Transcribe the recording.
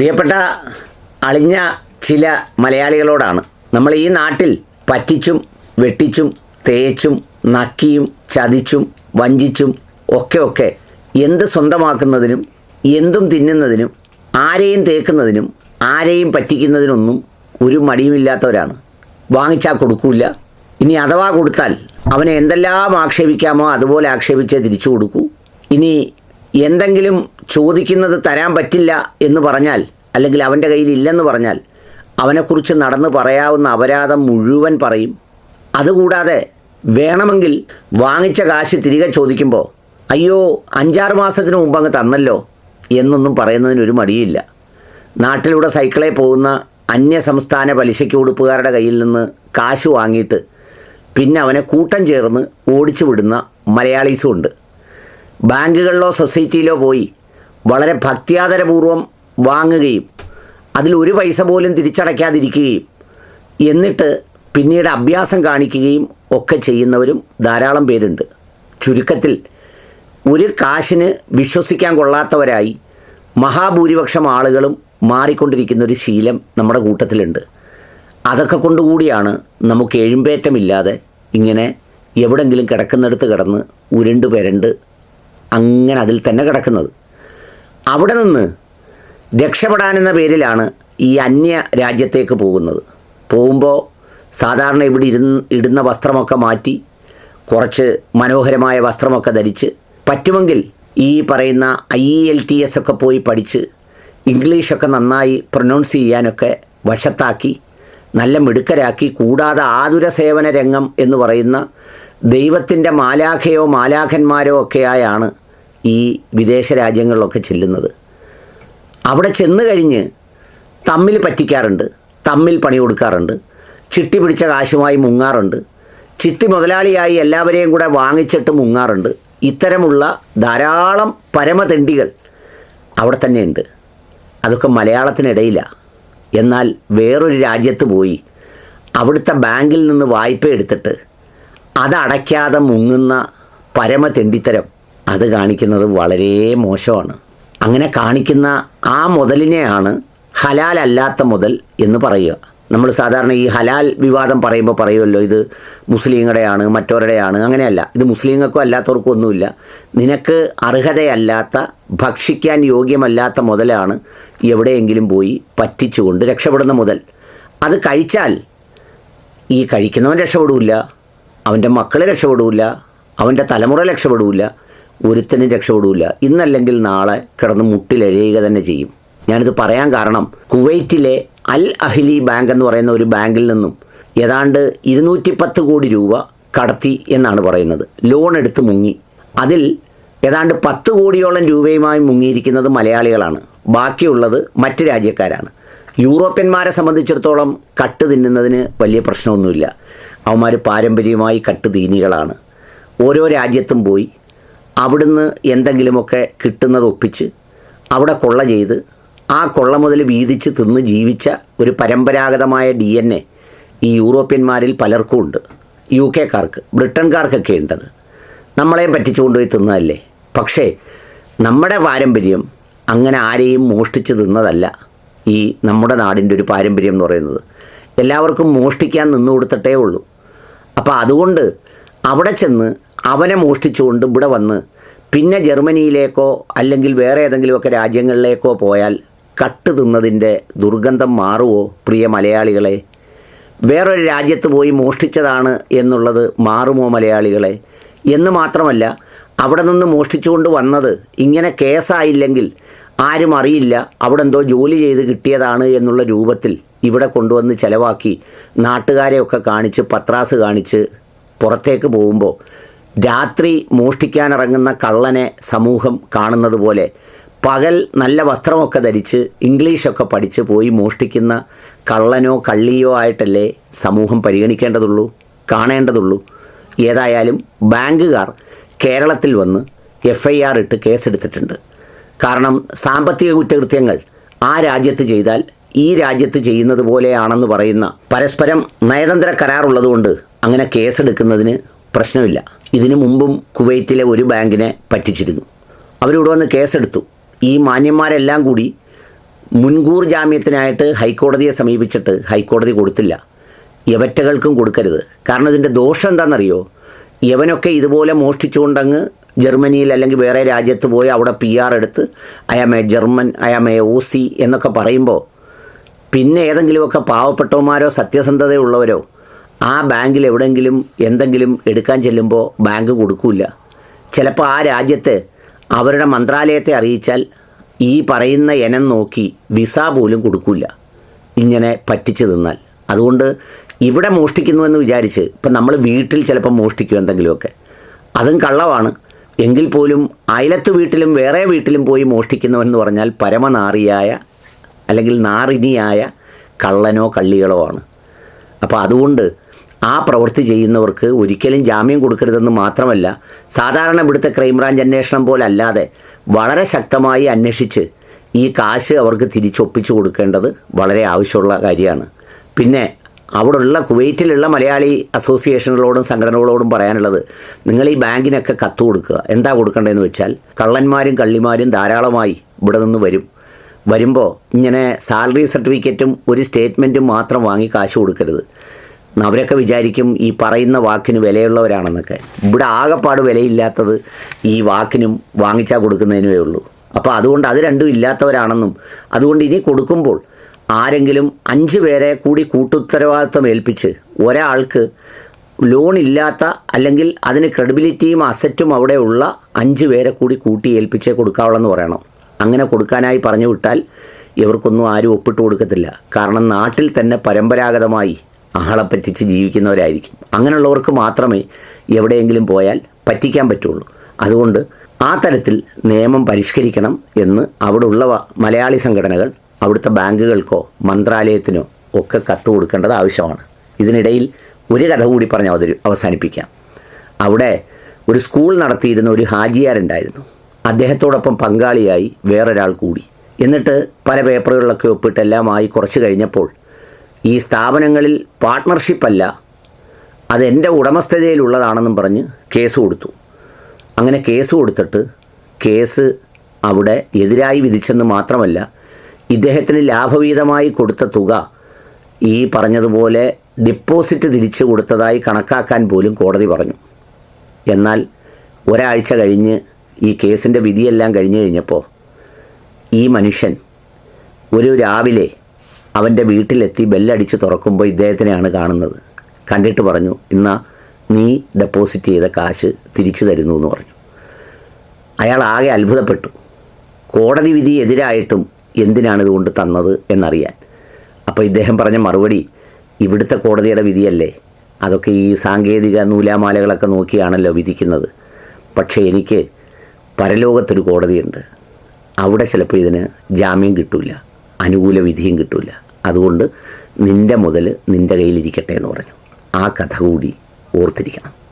പ്രിയപ്പെട്ട അളിഞ്ഞ ചില മലയാളികളോടാണ്. നമ്മൾ ഈ നാട്ടിൽ പറ്റിച്ചും വെട്ടിച്ചും തേച്ചും നക്കിയും ചതിച്ചും വഞ്ചിച്ചും ഒക്കെ ഒക്കെ എന്ത് സ്വന്തമാക്കുന്നതിനും എന്തും തിന്നുന്നതിനും ആരെയും തേക്കുന്നതിനും ആരെയും പറ്റിക്കുന്നതിനൊന്നും ഒരു മടിയുമില്ലാത്തവരാണ്. വാങ്ങിച്ചാൽ കൊടുക്കൂല. ഇനി അഥവാ കൊടുത്താൽ അവനെ എന്തെല്ലാം ആക്ഷേപിക്കാമോ അതുപോലെ ആക്ഷേപിച്ച് തിരിച്ചു കൊടുക്കൂ. ഇനി എന്തെങ്കിലും ചോദിക്കുന്നത് തരാൻ പറ്റില്ല എന്ന് പറഞ്ഞാൽ അല്ലെങ്കിൽ അവന്റെ കയ്യിൽ ഇല്ലെന്ന് പറഞ്ഞാൽ അവനെക്കുറിച്ച് നടന്ന് പറയാവുന്ന അപരാധം മുഴുവൻ പറയും. അതുകൂടാതെ വേണമെങ്കിൽ വാങ്ങിച്ച കാശ് തിരികെ ചോദിക്കുമ്പോൾ അയ്യോ അഞ്ചാറ് മാസത്തിന് മുമ്പ് അങ്ങ് തന്നല്ലോ എന്നൊന്നും പറയുന്നതിന് ഒരു മടിയില്ല. നാട്ടിലൂടെ സൈക്കിളെ പോകുന്ന അന്യ സംസ്ഥാന പലിശയ്ക്ക് ഉടുപ്പുകാരുടെ കയ്യിൽ നിന്ന് കാശ് വാങ്ങിയിട്ട് പിന്നെ അവനെ കൂട്ടം ചേർന്ന് ഓടിച്ചു വിടുന്ന മലയാളീസും ഉണ്ട്. ബാങ്കുകളിലോ സൊസൈറ്റിയിലോ പോയി വളരെ ഭക്തിയാദരപൂർവം വാങ്ങുകയും അതിൽ ഒരു പൈസ പോലും തിരിച്ചടയ്ക്കാതിരിക്കുകയും എന്നിട്ട് പിന്നീട് അഭ്യാസം കാണിക്കുകയും ഒക്കെ ചെയ്യുന്നവരും ധാരാളം പേരുണ്ട്. ചുരുക്കത്തിൽ ഒരു കാശിന് വിശ്വസിക്കാൻ കൊള്ളാത്തവരായി മഹാഭൂരിപക്ഷം ആളുകളും മാറിക്കൊണ്ടിരിക്കുന്ന ഒരു ശീലം നമ്മുടെ കൂട്ടത്തിലുണ്ട്. അതൊക്കെ കൊണ്ടുകൂടിയാണ് നമുക്ക് എഴുമ്പേറ്റമില്ലാതെ ഇങ്ങനെ എവിടെങ്കിലും കിടക്കുന്നിടത്ത് കിടന്ന് ഉരുണ്ട് പെരണ്ട് അങ്ങനെ അതിൽ തന്നെ കിടക്കുന്നത്. അവിടെ നിന്ന് രക്ഷപ്പെടാനെന്ന പേരിലാണ് ഈ അന്യ രാജ്യത്തേക്ക് പോകുന്നത്. പോകുമ്പോൾ സാധാരണ ഇവിടെ ഇരുന്ന് ഇടുന്ന വസ്ത്രമൊക്കെ മാറ്റി കുറച്ച് മനോഹരമായ വസ്ത്രമൊക്കെ ധരിച്ച് പറ്റുമെങ്കിൽ ഈ പറയുന്ന ഐ എൽ ടി എസ് ഒക്കെ പോയി പഠിച്ച് ഇംഗ്ലീഷൊക്കെ നന്നായി പ്രൊനൗൺസ് ചെയ്യാനൊക്കെ വശത്താക്കി നല്ല മിടുക്കരാക്കി കൂടാതെ ആതുര സേവന രംഗം എന്ന് പറയുന്ന ദൈവത്തിന്റെ മാലാഖയോ മാലാഖന്മാരോ ഒക്കെയായാണ് ഈ വിദേശ രാജ്യങ്ങളിലൊക്കെ ചെല്ലുന്നത്. അവിടെ ചെന്ന് കഴിഞ്ഞ് തമ്മിൽ പറ്റിക്കാറുണ്ട് തമ്മിൽ പണി കൊടുക്കാറുണ്ട് ചിട്ടി പിടിച്ച കാശുമായി മുങ്ങാറുണ്ട് ചിട്ടി മുതലാളിയായി എല്ലാവരെയും കൂടെ വാങ്ങിച്ചിട്ട് മുങ്ങാറുണ്ട്. ഇത്തരമുള്ള ധാരാളം പരമതെണ്ടികൾ അവിടെ തന്നെയുണ്ട്. അതൊക്കെ മലയാളത്തിനിടയിലാണ് എന്നാൽ വേറൊരു രാജ്യത്ത് പോയി അവിടുത്തെ ബാങ്കിൽ നിന്ന് വായ്പ എടുത്തിട്ട് അതടയ്ക്കാതെ മുങ്ങുന്ന പരമതെണ്ടിത്തരം അത് കാണിക്കുന്നത് വളരെ മോശമാണ്. അങ്ങനെ കാണിക്കുന്ന ആ മുതലിനെയാണ് ഹലാലല്ലാത്ത മുതൽ എന്ന് പറയുക. നമ്മൾ സാധാരണ ഈ ഹലാൽ വിവാദം പറയുമ്പോൾ പറയുമല്ലോ ഇത് മുസ്ലിങ്ങളുടെയാണ് മറ്റവരുടെയാണ് അങ്ങനെയല്ല. ഇത് മുസ്ലിങ്ങൾക്കും അല്ലാത്തവർക്കും ഒന്നുമില്ല. നിനക്ക് അർഹതയല്ലാത്ത ഭക്ഷിക്കാൻ യോഗ്യമല്ലാത്ത മുതലാണ് എവിടെയെങ്കിലും പോയി പറ്റിച്ചുകൊണ്ട് രക്ഷപ്പെടുന്ന മുതൽ. അത് കഴിച്ചാൽ ഈ കഴിക്കുന്നവൻ രക്ഷപ്പെടില്ല അവന്റെ മക്കൾ രക്ഷപ്പെടില്ല അവന്റെ തലമുറ രക്ഷപ്പെടില്ല ഒരുത്തനും രക്ഷപ്പെടില്ല ഇന്നല്ലെങ്കിൽ നാളെ കിടന്ന് മുട്ടിലഴയുക തന്നെ ചെയ്യും. ഞാനിത് പറയാൻ കാരണം കുവൈറ്റിലെ അൽ അഹ്ലി ബാങ്ക് എന്ന് പറയുന്ന ഒരു ബാങ്കിൽ നിന്നും ഏതാണ്ട് ഇരുന്നൂറ്റി പത്ത് കോടി രൂപ കടത്തി എന്നാണ് പറയുന്നത്. ലോൺ എടുത്ത് മുങ്ങി. അതിൽ ഏതാണ്ട് പത്ത് കോടിയോളം രൂപയുമായി മുങ്ങിയിരിക്കുന്നത് മലയാളികളാണ്. ബാക്കിയുള്ളത് മറ്റ് രാജ്യക്കാരാണ്. യൂറോപ്യന്മാരെ സംബന്ധിച്ചിടത്തോളം കട്ട് തിന്നുന്നതിന് വലിയ പ്രശ്നമൊന്നുമില്ല. അവന്മാർ പാരമ്പര്യമായി കട്ട് തീനികളാണ് ഓരോ രാജ്യത്തും പോയി അവിടുന്ന് എന്തെങ്കിലുമൊക്കെ കിട്ടുന്നത് ഒപ്പിച്ച് അവിടെ കൊള്ള ചെയ്ത് ആ കൊള്ള മുതൽ വീതിച്ച് തിന്ന് ജീവിച്ച ഒരു പരമ്പരാഗതമായ ഡി എൻ എ ഈ യൂറോപ്യന്മാരിൽ പലർക്കും ഉണ്ട് യു കെക്കാർക്ക് ബ്രിട്ടൻകാർക്കൊക്കെ ഉണ്ടത്. നമ്മളെയും പറ്റിച്ചു കൊണ്ടുപോയി തിന്നതല്ലേ? പക്ഷേ നമ്മുടെ പാരമ്പര്യം അങ്ങനെ ആരെയും മോഷ്ടിച്ച് തിന്നതല്ല ഈ നമ്മുടെ നാടിന്റെ ഒരു പാരമ്പര്യം എന്ന് പറയുന്നത്. എല്ലാവർക്കും മോഷ്ടിക്കാൻ നിന്നു കൊടുത്തിട്ടേ ഉള്ളൂ. അപ്പോൾ അതുകൊണ്ട് അവിടെ ചെന്ന് അവനെ മോഷ്ടിച്ചുകൊണ്ട് ഇവിടെ വന്ന് പിന്നെ ജർമ്മനിയിലേക്കോ അല്ലെങ്കിൽ വേറെ ഏതെങ്കിലുമൊക്കെ രാജ്യങ്ങളിലേക്കോ പോയാൽ കട്ട് തിന്നതിന്റെ ദുർഗന്ധം മാറുമോ പ്രിയ മലയാളികളെ? വേറൊരു രാജ്യത്ത് പോയി മോഷ്ടിച്ചതാണ് എന്നുള്ളത് മാറുമോ മലയാളികളെ? എന്ന് മാത്രമല്ല അവിടെ നിന്ന് മോഷ്ടിച്ചുകൊണ്ട് വന്നത് ഇങ്ങനെ കേസായില്ലെങ്കിൽ ആരും അറിയില്ല അവിടെ എന്തോ ജോലി ചെയ്ത് കിട്ടിയതാണ് എന്നുള്ള രൂപത്തിൽ ഇവിടെ കൊണ്ടുവന്ന് ചിലവാക്കി നാട്ടുകാരെയൊക്കെ കാണിച്ച് പത്രാസ് കാണിച്ച് പുറത്തേക്ക് പോകുമ്പോൾ രാത്രി മോഷ്ടിക്കാനിറങ്ങുന്ന കള്ളനെ സമൂഹം കാണുന്നത് പോലെ പകൽ നല്ല വസ്ത്രമൊക്കെ ധരിച്ച് ഇംഗ്ലീഷൊക്കെ പഠിച്ച് പോയി മോഷ്ടിക്കുന്ന കള്ളനോ കള്ളിയോ ആയിട്ടല്ലേ സമൂഹം പരിഗണിക്കേണ്ടതുള്ളൂ കാണേണ്ടതുള്ളൂ. ഏതായാലും ബാങ്കുകാർ കേരളത്തിൽ വന്ന് എഫ് ഐ ആർ ഇട്ട് കേസെടുത്തിട്ടുണ്ട്. കാരണം സാമ്പത്തിക കുറ്റകൃത്യങ്ങൾ ആ രാജ്യത്ത് ചെയ്താൽ ഈ രാജ്യത്ത് ചെയ്യുന്നത് പോലെയാണെന്ന് പറയുന്ന പരസ്പരം നയതന്ത്ര കരാറുള്ളതുകൊണ്ട് അങ്ങനെ കേസെടുക്കുന്നതിന് പ്രശ്നമില്ല. ഇതിനു മുമ്പും കുവൈറ്റിലെ ഒരു ബാങ്കിനെ പറ്റിച്ചിരുന്നു. അവരിവിടെ വന്ന് കേസെടുത്തു. ഈ മാന്യന്മാരെല്ലാം കൂടി മുൻകൂർ ജാമ്യത്തിനായിട്ട് ഹൈക്കോടതിയെ സമീപിച്ചിട്ട് ഹൈക്കോടതി കൊടുത്തില്ല. യവറ്റകൾക്കും കൊടുക്കരുത്. കാരണം ഇതിന്റെ ദോഷം എന്താണെന്നറിയോ? യവനൊക്കെ ഇതുപോലെ മോഷ്ടിച്ചുകൊണ്ടങ്ങ് ജർമ്മനിയിൽ അല്ലെങ്കിൽ വേറെ രാജ്യത്ത് പോയി അവിടെ പി ആർ എടുത്ത് I am a German I am a O C എന്നൊക്കെ പറയുമ്പോൾ പിന്നെ ഏതെങ്കിലുമൊക്കെ പാവപ്പെട്ടവന്മാരോ സത്യസന്ധതയുള്ളവരോ ആ ബാങ്കിൽ എവിടെയെങ്കിലും എന്തെങ്കിലും എടുക്കാൻ ചെല്ലുമ്പോൾ ബാങ്ക് കൊടുക്കില്ല. ചിലപ്പോൾ ആ രാജ്യത്ത് അവരുടെ മന്ത്രാലയത്തെ അറിയിച്ചാൽ ഈ പറയുന്ന ഇനം നോക്കി വിസ പോലും കൊടുക്കില്ല. ഇങ്ങനെ പറ്റിച്ചു തിന്നാൽ അതുകൊണ്ട് ഇവിടെ മോഷ്ടിക്കുന്നു എന്ന് വിചാരിച്ച് ഇപ്പം നമ്മൾ വീട്ടിൽ ചിലപ്പോൾ മോഷ്ടിക്കും എന്തെങ്കിലുമൊക്കെ. അതും കള്ളമാണ് എങ്കിൽ പോലും അയലത്ത് വീട്ടിലും വേറെ വീട്ടിലും പോയി മോഷ്ടിക്കുന്നവെന്ന് പറഞ്ഞാൽ പരമനാറിയായ അല്ലെങ്കിൽ നാറിനിയായ കള്ളനോ കള്ളികളോ ആണ്. അപ്പോൾ അതുകൊണ്ട് ആ പ്രവൃത്തി ചെയ്യുന്നവർക്ക് ഒരിക്കലും ജാമ്യം കൊടുക്കരുതെന്ന് മാത്രമല്ല സാധാരണ ഇവിടുത്തെ ക്രൈംബ്രാഞ്ച് അന്വേഷണം പോലെ അല്ലാതെ വളരെ ശക്തമായി അന്വേഷിച്ച് ഈ കാശ് അവർക്ക് തിരിച്ചൊപ്പിച്ചു കൊടുക്കേണ്ടത് വളരെ ആവശ്യമുള്ള കാര്യമാണ്. പിന്നെ അവിടെയുള്ള കുവൈറ്റിലുള്ള മലയാളി അസോസിയേഷനുകളോടും സംഘടനകളോടും പറയാനുള്ളത് നിങ്ങൾ ഈ ബാങ്കിനൊക്കെ കത്ത് കൊടുക്കുക. എന്താ കൊടുക്കേണ്ടതെന്ന് വെച്ചാൽ കള്ളന്മാരും കള്ളിമാരും ധാരാളമായി ഇവിടെ നിന്ന് വരും. വരുമ്പോൾ ഇങ്ങനെ സാലറി സർട്ടിഫിക്കറ്റും ഒരു സ്റ്റേറ്റ്മെന്റും മാത്രം വാങ്ങി കാശ് കൊടുക്കരുത്. അവരൊക്കെ വിചാരിക്കും ഈ പറയുന്ന വാക്കിന് വിലയുള്ളവരാണെന്നൊക്കെ. ഇവിടെ ആകെപ്പാട് വിലയില്ലാത്തത് ഈ വാക്കിനും വാങ്ങിച്ചാൽ കൊടുക്കുന്നതിനുമേ ഉള്ളൂ. അപ്പോൾ അതുകൊണ്ട് അത് രണ്ടും ഇല്ലാത്തവരാണെന്നും അതുകൊണ്ട് ഇനി കൊടുക്കുമ്പോൾ ആരെങ്കിലും അഞ്ച് പേരെ കൂടി കൂട്ടുത്തരവാദിത്വം ഏൽപ്പിച്ച് ഒരാൾക്ക് ലോൺ ഇല്ലാത്ത അല്ലെങ്കിൽ അതിന് ക്രെഡിബിലിറ്റിയും അസറ്റും അവിടെ ഉള്ള അഞ്ച് പേരെ കൂടി കൂട്ടി ഏൽപ്പിച്ചേ കൊടുക്കാവുള്ളെന്ന് പറയണം. അങ്ങനെ കൊടുക്കാനായി പറഞ്ഞു വിട്ടാൽ ഇവർക്കൊന്നും ആരും ഒപ്പിട്ട് കൊടുക്കത്തില്ല. കാരണം നാട്ടിൽ തന്നെ പരമ്പരാഗതമായി ആളെ പറ്റിച്ച് ജീവിക്കുന്നവരായിരിക്കും. അങ്ങനെയുള്ളവർക്ക് മാത്രമേ എവിടെയെങ്കിലും പോയാൽ പറ്റിക്കാൻ പറ്റുള്ളൂ. അതുകൊണ്ട് ആ തരത്തിൽ നിയമം പരിഷ്കരിക്കണം എന്ന് അവിടെ ഉള്ള മലയാളി സംഘടനകൾ അവിടുത്തെ ബാങ്കുകൾക്കോ മന്ത്രാലയത്തിനോ ഒക്കെ കത്ത് കൊടുക്കേണ്ടത് ആവശ്യമാണ്. ഇതിനിടയിൽ ഒരു കഥ കൂടി പറഞ്ഞ് അവതരി അവസാനിപ്പിക്കാം. അവിടെ ഒരു സ്കൂൾ നടത്തിയിരുന്ന ഒരു ഹാജിയാരുണ്ടായിരുന്നു. അദ്ദേഹത്തോടൊപ്പം പങ്കാളിയായി വേറൊരാൾ കൂടി. എന്നിട്ട് പല പേപ്പറുകളിലൊക്കെ ഒപ്പിട്ട് എല്ലാമായി കുറച്ച് കഴിഞ്ഞപ്പോൾ ഈ സ്ഥാപനങ്ങളിൽ പാർട്ട്ണർഷിപ്പല്ല അത് ഉടമസ്ഥതയിലുള്ളതാണെന്നും പറഞ്ഞ് കേസ് കൊടുത്തു. അങ്ങനെ കേസ് കൊടുത്തിട്ട് കേസ് അവിടെ എതിരായി വിധിച്ചെന്ന് മാത്രമല്ല ഇദ്ദേഹത്തിന് ലാഭവീതമായി കൊടുത്ത തുക ഈ പറഞ്ഞതുപോലെ ഡിപ്പോസിറ്റ് തിരിച്ചു കൊടുത്തതായി കണക്കാക്കാൻ പോലും കോടതി പറഞ്ഞു. എന്നാൽ ഒരാഴ്ച കഴിഞ്ഞ് ഈ കേസിന്റെ വിധിയെല്ലാം കഴിഞ്ഞു കഴിഞ്ഞപ്പോൾ ഈ മനുഷ്യൻ ഒരു രാവിലെ അവന്റെ വീട്ടിലെത്തി ബെല്ലടിച്ച് തുറക്കുമ്പോൾ ഇദ്ദേഹത്തിനെയാണ് കാണുന്നത്. കണ്ടിട്ട് പറഞ്ഞു ഇന്ന് നീ ഡെപ്പോസിറ്റ് ചെയ്ത കാശ് തിരിച്ചു തരുന്നു എന്ന് പറഞ്ഞു. അയാൾ ആകെ അത്ഭുതപ്പെട്ടു. കോടതി വിധി എതിരായിട്ടും എന്തിനാണ് ഇതുകൊണ്ട് തന്നത് എന്നറിയാൻ. അപ്പോൾ ഇദ്ദേഹം പറഞ്ഞ മറുപടി ഇവിടുത്തെ കോടതിയുടെ വിധിയല്ലേ? അതൊക്കെ ഈ സാങ്കേതിക നൂലാമാലകളൊക്കെ നോക്കിയാണല്ലോ വിധിക്കുന്നത്. പക്ഷേ എനിക്ക് പരലോകത്തൊരു കോടതിയുണ്ട്. അവിടെ ചിലപ്പോൾ ഇതിന് ജാമ്യം കിട്ടില്ല അനുകൂല വിധിയും കിട്ടില്ല അതുകൊണ്ട് നിന്റെ മുതൽ നിന്റെ കയ്യിലിരിക്കട്ടെ എന്ന് പറഞ്ഞു. ആ കഥ കൂടി ഓർത്തിരിക്കണം.